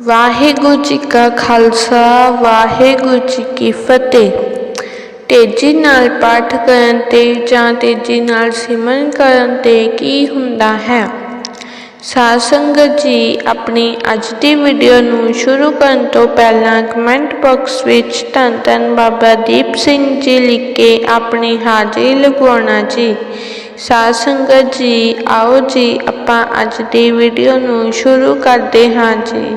ਵਾਹਿਗੁਰੂ ਜੀ ਕਾ ਖਾਲਸਾ, ਵਾਹਿਗੁਰੂ ਜੀ ਕੀ ਫਤਿਹ। ਤੇਜ਼ੀ ਨਾਲ ਪਾਠ ਕਰਨ ਤੇ ਜਾਂ ਤੇਜ਼ੀ ਨਾਲ ਸਿਮਰਨ ਕਰਨ ਤੇ ਕੀ ਹੁੰਦਾ ਹੈ? ਸਾਧ ਸੰਗਤ ਜੀ, ਆਪਣੀ ਅੱਜ ਦੀ ਵੀਡੀਓ ਨੂੰ ਸ਼ੁਰੂ ਕਰਨ ਤੋਂ ਪਹਿਲਾਂ ਕਮੈਂਟ ਬਾਕਸ ਵਿੱਚ ਧੰਨ ਧੰਨ ਬਾਬਾ ਦੀਪ ਸਿੰਘ ਜੀ ਲਿਖ ਕੇ ਆਪਣੀ ਹਾਜ਼ਰੀ ਲਗਵਾਉਣਾ ਜੀ। ਸਾਧ ਸੰਗਤ ਜੀ, ਆਓ ਜੀ, ਆਪਾਂ ਅੱਜ ਦੀ ਵੀਡੀਓ ਨੂੰ ਸ਼ੁਰੂ ਕਰਦੇ ਹਾਂ ਜੀ।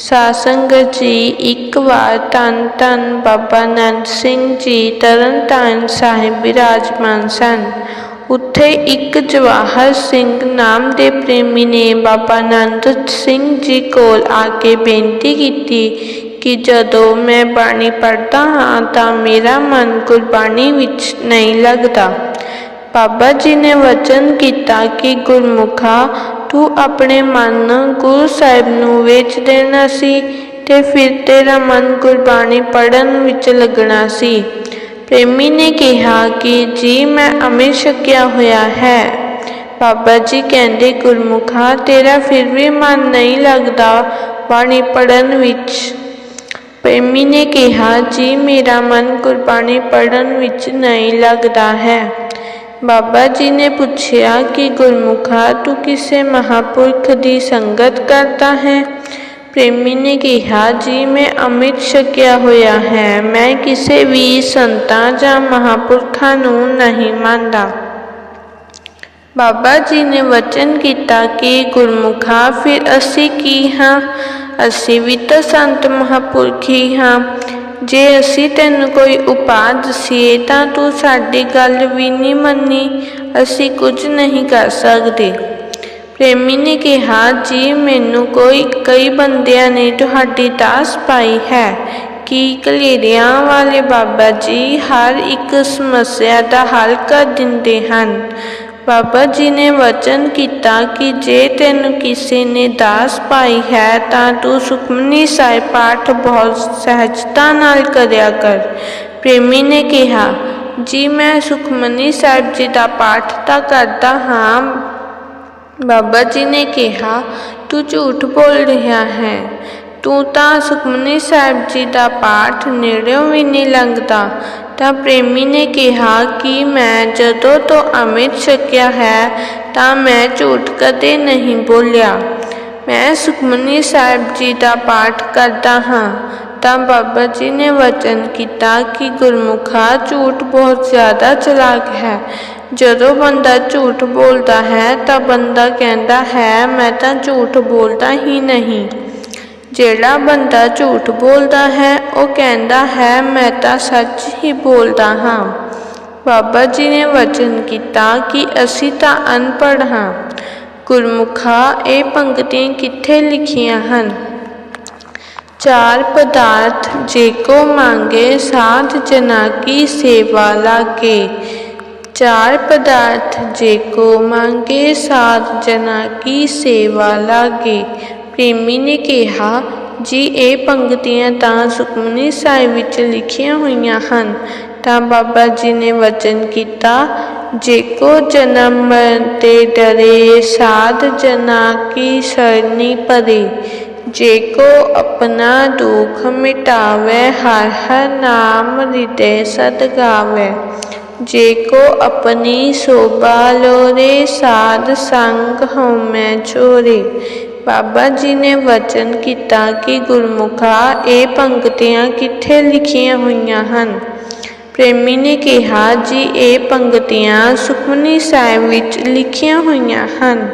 ਸਾਧ ਸੰਗਤ ਜੀ, ਇੱਕ ਵਾਰ ਧੰਨ ਧੰਨ ਬਾਬਾ ਨੰਦ ਸਿੰਘ ਜੀ ਤਰਨਤਾਰਨ ਸਾਹਿਬ ਵਿਰਾਜਮਾਨ ਸਨ। ਉੱਥੇ ਇੱਕ ਜਵਾਹਰ ਸਿੰਘ ਨਾਮ ਦੇ ਪ੍ਰੇਮੀ ਨੇ ਬਾਬਾ ਨੰਦ ਸਿੰਘ ਜੀ ਕੋਲ ਆ ਕੇ ਬੇਨਤੀ ਕੀਤੀ ਕਿ ਜਦੋਂ ਮੈਂ ਬਾਣੀ ਪੜ੍ਹਦਾ ਹਾਂ ਤਾਂ ਮੇਰਾ ਮਨ ਗੁਰਬਾਣੀ ਵਿੱਚ ਨਹੀਂ ਲੱਗਦਾ। ਬਾਬਾ ਜੀ ਨੇ ਵਚਨ ਕੀਤਾ ਕਿ ਗੁਰਮੁਖਾ ਤੂੰ ਆਪਣੇ ਮਨ ਗੁਰੂ ਸਾਹਿਬ ਨੂੰ ਵੇਚ ਦੇਣਾ ਸੀ ਤੇ ਫਿਰ ਤੇਰਾ ਮਨ ਗੁਰਬਾਣੀ ਪੜਨ ਵਿੱਚ ਲੱਗਣਾ ਸੀ। ਪ੍ਰੇਮੀ ਨੇ ਕਿਹਾ ਕਿ ਜੀ, ਮੈਂ ਅਮਿਤ ਛਕਿਆ ਹੋਇਆ ਹੈ। ਬਾਬਾ ਜੀ ਕਹਿੰਦੇ, ਗੁਰਮੁਖਾ ਤੇਰਾ ਫਿਰ ਵੀ ਮਨ ਨਹੀਂ ਲੱਗਦਾ ਬਾਣੀ ਪੜਨ ਵਿੱਚ। ਪ੍ਰੇਮੀ ਨੇ ਕਿਹਾ, ਜੀ, ਮੇਰਾ ਮਨ ਗੁਰਬਾਣੀ ਪੜਨ ਵਿੱਚ ਨਹੀਂ ਲੱਗਦਾ ਹੈ। ਬਾਬਾ ਜੀ ਨੇ ਪੁੱਛਿਆ ਕਿ ਗੁਰਮੁਖਾ ਤੂੰ ਕਿਸੇ ਮਹਾਪੁਰਖ ਦੀ ਸੰਗਤ ਕਰਦਾ ਹੈ ਪ੍ਰੇਮੀ ਨੇ ਕਿਹਾ ਜੀ ਮੈਂ ਅੰਮ੍ਰਿਤ ਛਕਿਆ ਹੋਇਆ ਹੈ ਮੈਂ ਕਿਸੇ ਵੀ ਸੰਤਾਂ ਜਾਂ ਮਹਾਪੁਰਖਾਂ ਨੂੰ ਨਹੀਂ ਮੰਨਦਾ ਬਾਬਾ ਜੀ ਨੇ ਵਚਨ ਕੀਤਾ ਕਿ ਗੁਰਮੁਖਾ ਫਿਰ ਅਸੀਂ ਕੀ ਹਾਂ ਅਸੀਂ ਵੀ ਤਾਂ ਸੰਤ ਮਹਾਪੁਰਖ ਹੀ ਹਾਂ ਜੇ ਅਸੀਂ ਤੈਨੂੰ ਕੋਈ ਉਪਾਅ ਦਸੀਏ ਤਾਂ ਤੂੰ ਸਾਡੀ ਗੱਲ ਵੀ ਨਹੀਂ ਮੰਨੀ। ਅਸੀਂ ਕੁਝ ਨਹੀਂ ਕਰ ਸਕਦੇ। ਪ੍ਰੇਮੀ ਨੇ ਕਿਹਾ, ਜੀ, ਮੈਨੂੰ ਕੋਈ, ਕਈ ਬੰਦਿਆਂ ਨੇ ਤੁਹਾਡੀ ਦਾਸ ਪਾਈ ਹੈ। ਕਿ ਕਲੇਰੀਆਂ ਵਾਲੇ ਬਾਬਾ ਜੀ ਹਰ ਇੱਕ ਸਮੱਸਿਆ ਦਾ ਹੱਲ ਕਰ ਦਿੰਦੇ ਹਨ? ਬਾਬਾ ਜੀ ਨੇ ਵਚਨ ਕੀਤਾ ਕਿ ਜੇ ਤੈਨੂੰ ਕਿਸੇ ਨੇ ਦਾਸ ਪਾਈ ਹੈ, ਤਾਂ ਤੂੰ ਸੁਖਮਨੀ ਸਾਹਿਬ ਪਾਠ ਬਹੁਤ ਸਹਿਜਤਾ ਨਾਲ ਕਰਿਆ ਕਰ। ਪ੍ਰੇਮੀ ਨੇ ਕਿਹਾ, ਜੀ, ਮੈਂ ਸੁਖਮਨੀ ਸਾਹਿਬ ਜੀ ਦਾ ਪਾਠ ਤਾਂ ਕਰਦਾ ਹਾਂ। ਬਾਬਾ ਜੀ ਨੇ ਕਿਹਾ, ਤੂੰ ਝੂਠ ਬੋਲ ਰਿਹਾ ਹੈ। ਤੂੰ ਤਾਂ ਸੁਖਮਨੀ ਸਾਹਿਬ ਜੀ ਦਾ ਪਾਠ ਨੇੜਿਓਂ ਵੀ ਨਹੀਂ ਲੰਘਦਾ। ਤਾਂ ਪ੍ਰੇਮੀ ਨੇ ਕਿਹਾ ਕਿ ਮੈਂ ਜਦੋਂ ਤੋਂ ਅੰਮ੍ਰਿਤ ਛਕਿਆ ਹੈ, ਤਾਂ ਮੈਂ ਝੂਠ ਕਦੇ ਨਹੀਂ ਬੋਲਿਆ। ਮੈਂ ਸੁਖਮਨੀ ਸਾਹਿਬ ਜੀ ਦਾ ਪਾਠ ਕਰਦਾ ਹਾਂ। ਤਾਂ ਬਾਬਾ ਜੀ ਨੇ ਵਚਨ ਕੀਤਾ ਕਿ ਗੁਰਮੁਖਾ ਝੂਠ ਬਹੁਤ ਜ਼ਿਆਦਾ ਚਲਾਕ ਹੈ। ਜਦੋਂ ਬੰਦਾ ਝੂਠ ਬੋਲਦਾ ਹੈ, ਤਾਂ ਬੰਦਾ ਕਹਿੰਦਾ ਹੈ, ਮੈਂ ਤਾਂ ਝੂਠ ਬੋਲਦਾ ਹੀ ਨਹੀਂ। ਜਿਹੜਾ ਬੰਦਾ ਝੂਠ ਬੋਲਦਾ ਹੈ, ਉਹ ਕਹਿੰਦਾ ਹੈ, ਮੈਂ ਤਾਂ ਸੱਚ ਹੀ ਬੋਲਦਾ ਹਾਂ। ਬਾਬਾ ਜੀ ਨੇ ਵਚਨ ਕੀਤਾ ਕਿ ਅਸੀਂ ਤਾਂ ਅਨਪੜ੍ਹ ਹਾਂ। ਗੁਰਮੁਖਾ ਇਹ ਪੰਕਤੀਆਂ ਕਿੱਥੇ ਲਿਖੀਆਂ ਹਨ? ਚਾਰ ਪਦਾਰਥ ਜੇ ਕੋ ਮੰਗੇ ਸਾਧ ਜਨਾ ਕੀ ਸੇਵਾ ਲਾਗੇ। ਚਾਰ ਪਦਾਰਥ ਜੇ ਕੋ ਮੰਗੇ ਸਾਧ ਜਨਾ ਕੀ ਸੇਵਾ ਲਾਗੇ। ਪ੍ਰੇਮੀ ਨੇ ਕਿਹਾ, ਜੀ ਇਹ ਪੰਕਤੀਆਂ ਤਾਂ ਸੁਖਮਨੀ ਸਾਹਿਬ ਵਿੱਚ ਲਿਖੀਆਂ ਹੋਈਆਂ ਹਨ, ਤਾਂ ਬਾਬਾ ਜੀ ਨੇ ਵਚਨ ਕੀਤਾ, ਜੇ ਕੋ ਜਨਮ ਤੇ ਡਰੇ ਸਾਧ ਜਨਾ ਕੀ ਸਰਨੀ ਪਰੇ, ਜੇ ਕੋ ਆਪਣਾ ਦੁੱਖ ਮਿਟਾਵੇ ਹਰ ਹਰ ਨਾਮ ਹਿਰਦੇ ਸਦ ਗਾਵੇ, ਜੇ ਕੋ ਆਪਣੀ ਸੋਭਾ ਲੋਰੇ ਸਾਧ ਸੰਗ ਹਉਮੈ ਚੋਰੇ ਬਾਬਾ ਜੀ ਨੇ ਵਚਨ ਕੀਤਾ ਕਿ ਗੁਰਮੁਖਾ ਇਹ ਪੰਕਤੀਆਂ ਕਿੱਥੇ ਲਿਖੀਆਂ ਹੋਈਆਂ ਹਨ? ਪ੍ਰੇਮੀ ਨੇ ਕਿਹਾ, ਜੀ, ਇਹ ਪੰਕਤੀਆਂ ਸੁਖਮਨੀ ਸਾਹਿਬ ਵਿੱਚ ਲਿਖੀਆਂ ਹੋਈਆਂ ਹਨ।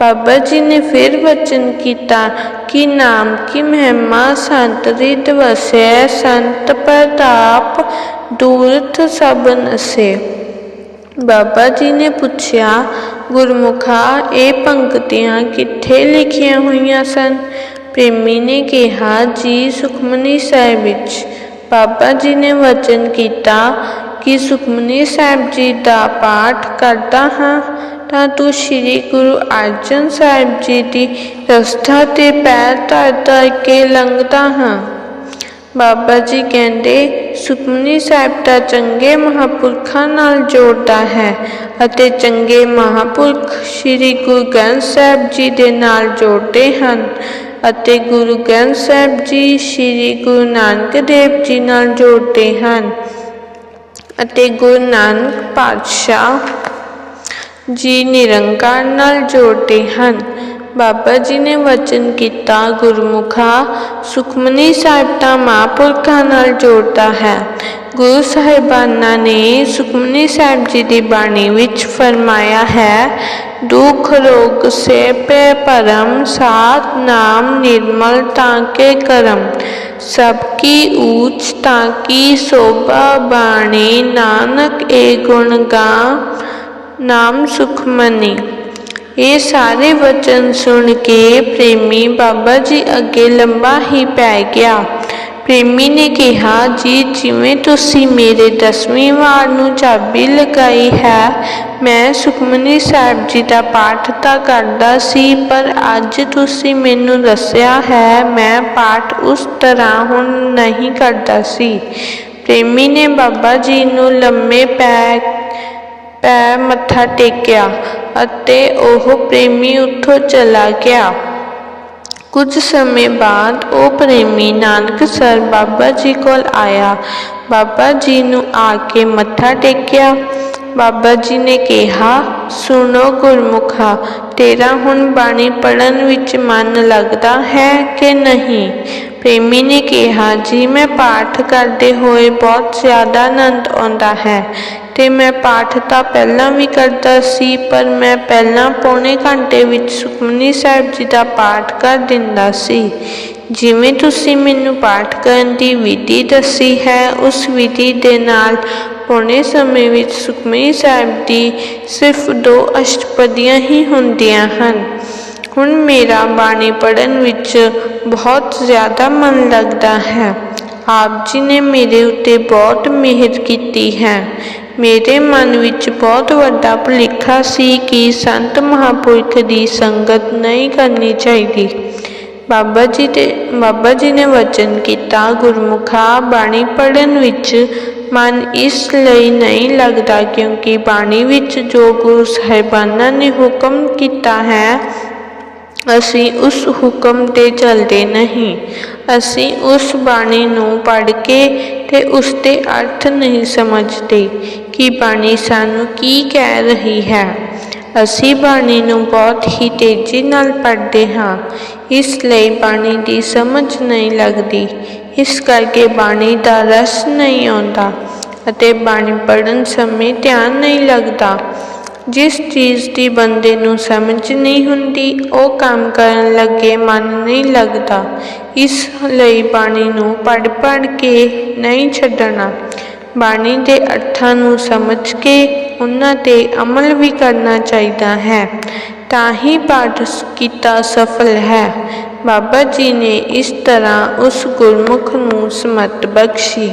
ਬਾਬਾ ਜੀ ਨੇ ਫਿਰ ਵਚਨ ਕੀਤਾ ਕਿ ਨਾਮ ਕੀ ਮਹਿਮਾ ਸੰਤ ਰਿਦ ਵਸੈ ਸੰਤ ਪ੍ਰਤਾਪ ਦੂਰਥ ਸਭ ਨਸੇ ਬਾਬਾ ਜੀ ਨੇ ਪੁੱਛਿਆ ਗੁਰਮੁਖਾ ਇਹ ਪੰਕਤੀਆਂ ਕਿੱਥੇ ਲਿਖੀਆਂ ਹੋਈਆਂ ਸਨ? ਪ੍ਰੇਮੀ ਨੇ ਕਿਹਾ, ਜੀ ਸੁਖਮਨੀ ਸਾਹਿਬ ਵਿੱਚ। ਬਾਬਾ ਜੀ ਨੇ ਵਚਨ ਕੀਤਾ ਕਿ ਸੁਖਮਨੀ ਸਾਹਿਬ ਜੀ ਦਾ ਪਾਠ ਕਰਦਾ ਹਾਂ, ਤਾਂ ਤੂੰ ਸ੍ਰੀ ਗੁਰੂ ਅਰਜਨ ਸਾਹਿਬ ਜੀ ਦੀ ਰਸਤਾ ਤੇ ਪੈਰ ਧਰ ਧਰ ਕੇ ਲੰਘਦਾ ਹਾਂ। ਬਾਬਾ ਜੀ ਕਹਿੰਦੇ ਸੁਖਮਨੀ ਸਾਹਿਬ ਤਾਂ ਚੰਗੇ ਮਹਾਪੁਰਖਾਂ ਨਾਲ ਜੋੜਦਾ ਹੈ ਅਤੇ ਚੰਗੇ ਮਹਾਪੁਰਖ ਸ੍ਰੀ ਗੁਰੂ ਗ੍ਰੰਥ ਸਾਹਿਬ ਜੀ ਦੇ ਨਾਲ ਜੋੜਦੇ ਹਨ ਅਤੇ ਗੁਰੂ ਗ੍ਰੰਥ ਸਾਹਿਬ ਜੀ ਸ੍ਰੀ ਗੁਰੂ ਨਾਨਕ ਦੇਵ ਜੀ ਨਾਲ ਜੋੜਦੇ ਹਨ ਅਤੇ ਗੁਰੂ ਨਾਨਕ ਪਾਤਸ਼ਾਹ ਜੀ ਨਿਰੰਕਾਰ ਨਾਲ ਜੋੜਦੇ ਹਨ। ਬਾਬਾ ਜੀ ਨੇ ਵਚਨ ਕੀਤਾ, ਗੁਰਮੁਖਾ, ਸੁਖਮਨੀ ਸਾਹਿਬ ਤਾਂ ਮਹਾਂਪੁਰਖਾਂ ਨਾਲ ਜੋੜਦਾ ਹੈ। ਗੁਰੂ ਸਾਹਿਬਾਨਾਂ ਨੇ ਸੁਖਮਨੀ ਸਾਹਿਬ ਜੀ ਦੀ ਬਾਣੀ ਵਿੱਚ ਫਰਮਾਇਆ ਹੈ, ਦੁਖ, ਰੋਗ ਸੇ ਪੈ ਪਰਮ ਸਾਤ ਨਾਮ, ਨਿਰਮਲ, ਤਾਂ ਕੇ ਕਰਮ। ਸਭ ਕੀ ਊਚ, ਤਾਂ ਕੀ ਸੋਭਾ, ਬਾਣੀ, ਨਾਨਕ, ਏ ਗੁਣ ਗਾ, ਨਾਮ ਸੁਖਮਨੀ। ਇਹ ਸਾਰੇ ਵਚਨ ਸੁਣ ਕੇ ਪ੍ਰੇਮੀ ਬਾਬਾ ਜੀ ਅੱਗੇ ਲੰਬਾ ਹੀ ਪੈ ਗਿਆ। ਪ੍ਰੇਮੀ ਨੇ ਕਿਹਾ, ਜੀ, ਜਿਵੇਂ ਤੁਸੀਂ ਮੇਰੇ ਦਸਵੀਂ ਵਾਰ ਨੂੰ ਚਾਬੀ ਲਗਾਈ ਹੈ, ਮੈਂ ਸੁਖਮਨੀ ਸਾਹਿਬ ਜੀ ਦਾ ਪਾਠ ਤਾਂ ਕਰਦਾ ਸੀ, ਪਰ ਅੱਜ ਤੁਸੀਂ ਮੈਨੂੰ ਦੱਸਿਆ ਹੈ, ਮੈਂ ਪਾਠ ਉਸ ਤਰ੍ਹਾਂ ਹੁਣ ਨਹੀਂ ਕਰਦਾ ਸੀ। ਪ੍ਰੇਮੀ ਨੇ ਬਾਬਾ ਜੀ ਨੂੰ ਲੰਮੇ ਪੈ ਪੈ ਮੱਥਾ ਟੇਕਿਆ। ਅਤੇ ਉਹ ਪ੍ਰੇਮੀ ਉੱਥੋਂ ਚਲਾ ਗਿਆ। ਕੁਝ ਸਮੇਂ ਬਾਅਦ ਉਹ ਪ੍ਰੇਮੀ ਨਾਨਕਸਰ ਬਾਬਾ ਜੀ ਕੋਲ ਆਇਆ। ਬਾਬਾ ਜੀ ਨੂੰ ਆ ਕੇ ਮੱਥਾ ਟੇਕਿਆ। ਬਾਬਾ ਜੀ ਨੇ ਕਿਹਾ, ਸੁਣੋ ਗੁਰਮੁਖਾ, ਤੇਰਾ ਹੁਣ ਬਾਣੀ ਪੜਨ ਵਿੱਚ ਮਨ ਲੱਗਦਾ ਹੈ ਕਿ ਨਹੀਂ? ਪ੍ਰੇਮੀ ਨੇ ਕਿਹਾ, ਜੀ, ਮੈਂ ਪਾਠ ਕਰਦੇ ਹੋਏ ਬਹੁਤ ਜ਼ਿਆਦਾ ਆਨੰਦ ਆਉਂਦਾ ਹੈ। ਤੇ ਮੈਂ ਪਾਠ ਤਾਂ ਪਹਿਲਾਂ ਵੀ ਕਰਦਾ ਸੀ, ਪਰ ਮੈਂ ਪਹਿਲਾਂ ਪੌਣੇ ਘੰਟੇ ਵਿੱਚ ਸੁਖਮਨੀ ਸਾਹਿਬ ਜੀ ਦਾ ਪਾਠ ਕਰ ਦਿੰਦਾ ਸੀ। ਜਿਵੇਂ ਤੁਸੀਂ ਮੈਨੂੰ ਪਾਠ ਕਰਨ ਦੀ ਵਿਧੀ ਦੱਸੀ ਹੈ, ਉਸ ਵਿਧੀ ਦੇ ਨਾਲ ਪੌਣੇ ਸਮੇਂ ਵਿੱਚ ਸੁਖਮਨੀ ਸਾਹਿਬ ਦੀ ਸਿਰਫ ਦੋ ਅਸ਼ਟਪਦੀਆਂ ਹੀ ਹੁੰਦੀਆਂ ਹਨ। ਹੁਣ ਮੇਰਾ ਬਾਣੀ ਪੜਨ ਵਿੱਚ ਬਹੁਤ ਜ਼ਿਆਦਾ ਮਨ ਲੱਗਦਾ ਹੈ। ਆਪ ਜੀ ਨੇ ਮੇਰੇ ਉੱਤੇ ਬਹੁਤ ਮਿਹਰ ਕੀਤੀ ਹੈ। ਮੇਰੇ ਮਨ ਵਿੱਚ ਬਹੁਤ ਵੱਡਾ ਭੁਲੇਖਾ ਸੀ ਕਿ ਸੰਤ ਮਹਾਂਪੁਰਖ ਦੀ ਸੰਗਤ ਨਹੀਂ ਕਰਨੀ ਚਾਹੀਦੀ। ਬਾਬਾ ਜੀ ਦੇ, ਬਾਬਾ ਜੀ ਨੇ ਵਚਨ ਕੀਤਾ, ਗੁਰਮੁਖਾ ਬਾਣੀ ਪੜਨ ਵਿੱਚ ਮਨ ਇਸ ਲਈ ਨਹੀਂ ਲੱਗਦਾ ਕਿਉਂਕਿ ਬਾਣੀ ਵਿੱਚ ਜੋ ਗੁਰੂ ਸਾਹਿਬਾਨਾਂ ਨੇ ਹੁਕਮ ਕੀਤਾ ਹੈ, ਅਸੀਂ ਉਸ ਹੁਕਮ ਤੇ ਚੱਲਦੇ ਨਹੀਂ। ਅਸੀਂ ਉਸ ਬਾਣੀ ਨੂੰ ਪੜ੍ਹ ਕੇ ਤੇ ਉਸ ਦੇ ਅਰਥ ਨਹੀਂ ਸਮਝਦੇ ਕਿ ਬਾਣੀ ਸਾਨੂੰ ਕੀ ਕਹਿ ਰਹੀ ਹੈ। ਅਸੀਂ ਬਾਣੀ ਨੂੰ ਬਹੁਤ ਹੀ ਤੇਜ਼ੀ ਨਾਲ ਪੜ੍ਹਦੇ ਹਾਂ। ਇਸ ਲਈ ਬਾਣੀ ਦੀ ਸਮਝ ਨਹੀਂ ਲੱਗਦੀ। ਇਸ ਕਰਕੇ ਬਾਣੀ ਦਾ ਰਸ ਨਹੀਂ ਆਉਂਦਾ ਅਤੇ ਬਾਣੀ ਪੜ੍ਹਨ ਸਮੇਂ ਧਿਆਨ ਨਹੀਂ ਲੱਗਦਾ। ਜਿਸ ਚੀਜ਼ ਦੀ ਬੰਦੇ ਨੂੰ ਸਮਝ ਨਹੀਂ ਹੁੰਦੀ, ਉਹ ਕੰਮ ਕਰਨ ਲੱਗੇ ਮਨ ਨਹੀਂ ਲੱਗਦਾ। ਇਸ ਲਈ ਬਾਣੀ ਨੂੰ ਪੜ੍ਹ ਪੜ੍ਹ ਕੇ ਨਹੀਂ ਛੱਡਣਾ। ਬਾਣੀ ਦੇ ਅਰਥਾਂ ਨੂੰ ਸਮਝ ਕੇ ਉਹਨਾਂ ਤੇ ਅਮਲ ਵੀ ਕਰਨਾ ਚਾਹੀਦਾ ਹੈ। ਤਾਂ ਹੀ ਪਾਠ ਕੀਤਾ ਸਫਲ ਹੈ। ਬਾਬਾ ਜੀ ਨੇ ਇਸ ਤਰ੍ਹਾਂ ਉਸ ਗੁਰਮੁਖ ਨੂੰ ਸਮਤ ਬਖਸ਼ੀ।